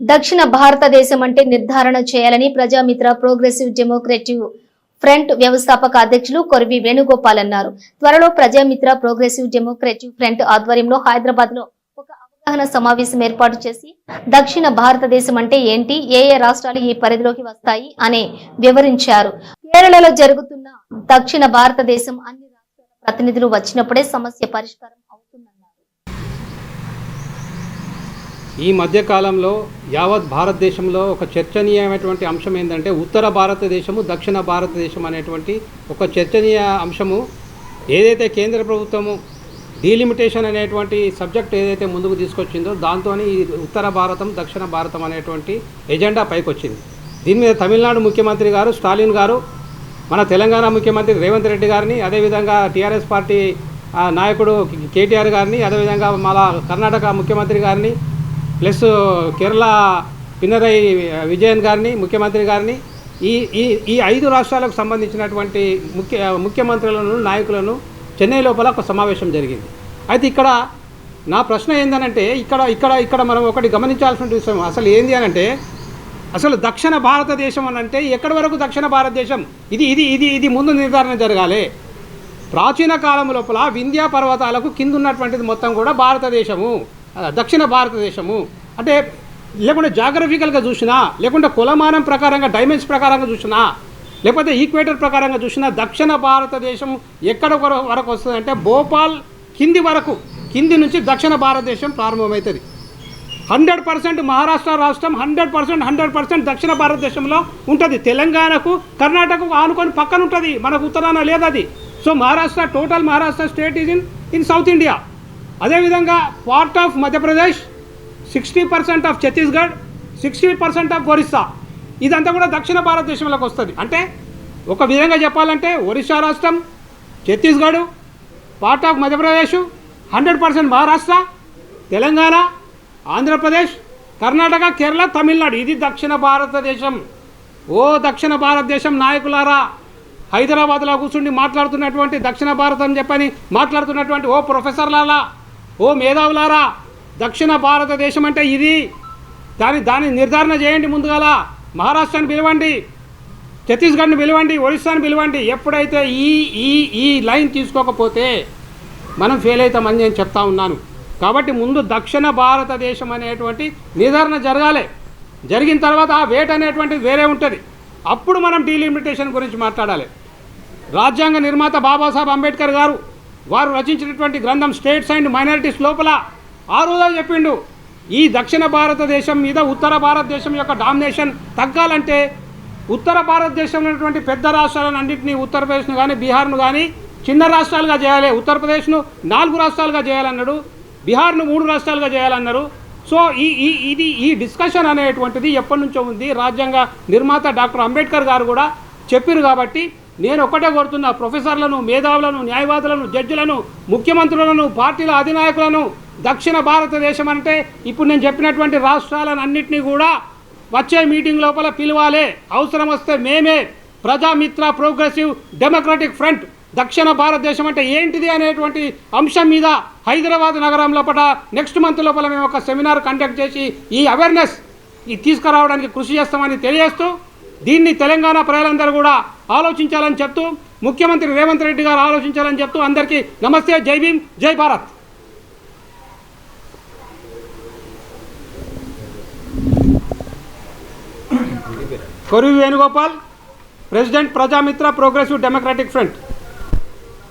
దక్షిణ భారతదేశం అంటే నిర్ధారణ చేయాలని ప్రజామిత్ర ప్రోగ్రెసివ్ డెమోక్రటివ్ ఫ్రంట్ వ్యవస్థాపక అధ్యక్షులు కొరివి వేణుగోపాల్ అన్నారు. త్వరలో ప్రజామిత్ర ప్రోగ్రెసివ్ డెమోక్రటివ్ ఫ్రంట్ ఆధ్వర్యంలో హైదరాబాద్లో ఒక అవగాహన సమావేశం ఏర్పాటు చేసి దక్షిణ భారతదేశం అంటే ఏంటి ఏ ఏ రాష్ట్రాలు ఈ పరిధిలోకి వస్తాయి అనే వివరించారు. కేరళలో జరుగుతున్న దక్షిణ భారతదేశం అన్ని రాష్ట్రాల ప్రతినిధులు వచ్చినప్పుడే సమస్య పరిష్కారం ఈ మధ్యకాలంలో యావత్ భారతదేశంలో ఒక చర్చనీయమైనటువంటి అంశం ఏంటంటే ఉత్తర భారతదేశము దక్షిణ భారతదేశం అనేటువంటి ఒక చర్చనీయ అంశము. ఏదైతే కేంద్ర ప్రభుత్వము డీలిమిటేషన్ అనేటువంటి సబ్జెక్ట్ ఏదైతే ముందుకు తీసుకొచ్చిందో దాంతో ఈ ఉత్తర భారతం దక్షిణ భారతం అనేటువంటి ఎజెండా పైకొచ్చింది. దీని మీద తమిళనాడు ముఖ్యమంత్రి గారు స్టాలిన్ గారు మన తెలంగాణ ముఖ్యమంత్రి రేవంత్ రెడ్డి గారిని అదేవిధంగా టీఆర్ఎస్ పార్టీ నాయకుడు కేటీఆర్ గారిని అదేవిధంగా మన కర్ణాటక ముఖ్యమంత్రి గారిని ప్లస్ కేరళ పినరై విజయన్ గారిని ముఖ్యమంత్రి గారిని ఈ ఈ ఈ ఐదు రాష్ట్రాలకు సంబంధించినటువంటి ముఖ్య ముఖ్యమంత్రులను నాయకులను చెన్నై లోపల ఒక సమావేశం జరిగింది. అయితే ఇక్కడ నా ప్రశ్న ఏందనంటే ఇక్కడ ఇక్కడ ఇక్కడ మనం ఒకటి గమనించాల్సిన విషయం అసలు ఏంది అని అంటే అసలు దక్షిణ భారతదేశం అని అంటే ఎక్కడి వరకు దక్షిణ భారతదేశం? ఇది ఇది ఇది ఇది ముందు నిర్ధారణ జరగాలి. ప్రాచీన కాలం లోపల వింధ్యా పర్వతాలకు కింద ఉన్నటువంటిది మొత్తం కూడా భారతదేశము. దక్షిణ భారతదేశము. అంటే లేకుంటే జాగ్రఫికల్గా చూసినా లేకుంటే కులమానం ప్రకారంగా డైమెన్స్ ప్రకారంగా చూసినా లేకపోతే ఈక్వేటర్ ప్రకారంగా చూసినా దక్షిణ భారతదేశం ఎక్కడ వర- వరకు వస్తుందంటే భోపాల్ కింది వరకు కింది నుంచి దక్షిణ భారతదేశం ప్రారంభమవుతుంది. హండ్రెడ్ పర్సెంట్ మహారాష్ట్ర రాష్ట్రం హండ్రెడ్ పర్సెంట్ హండ్రెడ్ పర్సెంట్ దక్షిణ భారతదేశంలో ఉంటుంది. తెలంగాణకు కర్ణాటకకు ఆనుకొని పక్కన ఉంటుంది మనకు ఉత్తరాన లేదు అది so Maharashtra total Maharashtra state is in in South India. అదేవిధంగా part of Madhya Pradesh sixty percent of Chhattisgarh sixty percent of Orissa ఇదంతా కూడా దక్షిణ భారతదేశంలోకి వస్తుంది. అంటే ఒక విధంగా చెప్పాలంటే ఒరిస్సా రాష్ట్రం Chhattisgarh part of Madhya Pradesh hundred percent Maharashtra Telangana Andhra Pradesh Karnataka Kerala Tamil Nadu. ఇది దక్షిణ భారతదేశం. ఓ దక్షిణ భారతదేశం నాయకులారా హైదరాబాద్లో కూర్చుండి మాట్లాడుతున్నటువంటి దక్షిణ భారతం చెప్పని మాట్లాడుతున్నటువంటి ఓ ప్రొఫెసర్లారా ఓ మేధావులారా దక్షిణ భారతదేశం అంటే ఇది. దాని దాన్ని నిర్ధారణ చేయండి ముందుగాల. మహారాష్ట్రని పిలవండి ఛత్తీస్గఢ్ని పిలవండి ఒరిస్సాని పిలవండి. ఎప్పుడైతే ఈ ఈ ఈ లైన్ తీసుకోకపోతే మనం ఫెయిల్ అవుతామని నేను చెప్తా ఉన్నాను. కాబట్టి ముందు దక్షిణ భారతదేశం అనేటువంటి నిర్ధారణ జరగాలి. జరిగిన తర్వాత ఆ వేట్ అనేటువంటిది వేరే ఉంటుంది. అప్పుడు మనం డీలిమిటేషన్ గురించి మాట్లాడాలి. రాజ్యాంగ నిర్మాత బాబాసాహెబ్ అంబేద్కర్ గారు వారు రచించినటువంటి గ్రంథం స్టేట్స్ అండ్ మైనారిటీస్ లోపల ఆ చెప్పిండు. ఈ దక్షిణ భారతదేశం మీద ఉత్తర భారతదేశం యొక్క డామినేషన్ తగ్గాలంటే ఉత్తర భారతదేశంలో ఉన్నటువంటి పెద్ద రాష్ట్రాలను అన్నింటినీ ఉత్తరప్రదేశ్ను కానీ బీహార్ను కానీ చిన్న రాష్ట్రాలుగా చేయాలి. ఉత్తరప్రదేశ్ను నాలుగు రాష్ట్రాలుగా చేయాలన్నాడు. బీహార్ను మూడు రాష్ట్రాలుగా చేయాలన్నారు. సో ఈ ఈ ఇది ఈ డిస్కషన్ అనేటువంటిది ఎప్పటి నుంచో ఉంది. రాజ్యాంగ నిర్మాత డాక్టర్ అంబేద్కర్ గారు కూడా చెప్పారు కాబట్టి నేను ఒక్కటే కోరుతున్నా ప్రొఫెసర్లను మేధావులను న్యాయవాదులను జడ్జిలను ముఖ్యమంత్రులను పార్టీల అధినాయకులను దక్షిణ భారతదేశం అంటే ఇప్పుడు నేను చెప్పినటువంటి రాష్ట్రాలను అన్నింటినీ కూడా వచ్చే మీటింగ్ లోపల పిలవాలి. అవసరం వస్తే మేమే ప్రజామిత్ర ప్రోగ్రెసివ్ డెమోక్రటిక్ ఫ్రంట్ దక్షిణ భారతదేశం అంటే ఏంటిది అనేటువంటి అంశం మీద హైదరాబాద్ నగరం లోపల నెక్స్ట్ మంత్ లోపల మేము ఒక సెమినార్ కండక్ట్ చేసి ఈ అవేర్నెస్ ఈ తీసుకురావడానికి కృషి చేస్తామని తెలియజేస్తూ దీన్ని తెలంగాణ ప్రజలందరూ కూడా ఆలోచించాలని చెప్తూ ముఖ్యమంత్రి రేవంత్ రెడ్డి గారు ఆలోచించాలని చెప్తూ అందరికీ నమస్తే జై భీమ్ జై Bharat. Korivi Venugopal president Prajamitra progressive democratic front.